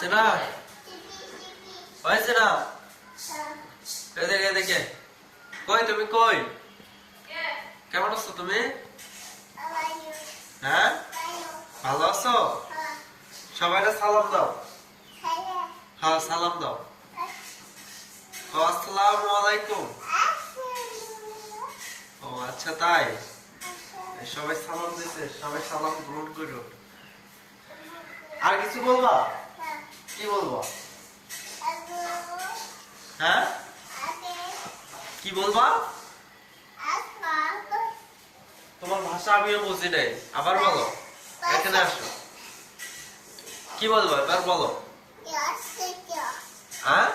সেনা ওই সেনা এদিকে এদিকে কই তুমি, কই? কেমন আছো তুমি? হ্যাঁ? ভালো আছো? সবাইকে সালাম দাও। হ্যাঁ সালাম দাও। ও আসসালামু আলাইকুম। ও আচ্ছা তাই? সবাই সালাম দিতে সবাই সালাম গ্রহণ করুন আর কিছু বলবা? কি বলবা? হ্যাঁ? কি বলবা? তোমার ভাষা আমিও বুঝি নাই। আবার বলো। এখানে আসো। কি বলব? এবার বলো। হ্যাঁ?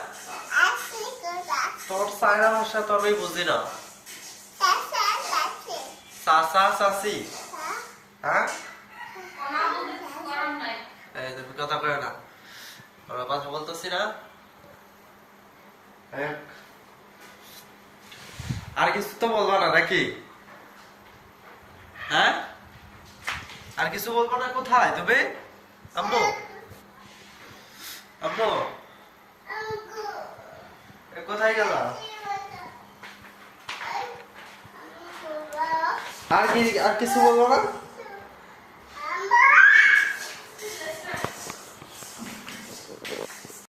তোমার চায়না ভাষা তো আমি বুঝি না। চাচা চাচি। হ্যাঁ এই তুমি কথা কয় না আমরা কথা বলতেছি না। আর কিছু তো বলবা না, নাকি? হ্যাঁ? আর কিছু বলব না কোথায়? তুমি? আম্মু? আম্মু? কোথায় গেল? আর কি আর কিছু বলব না?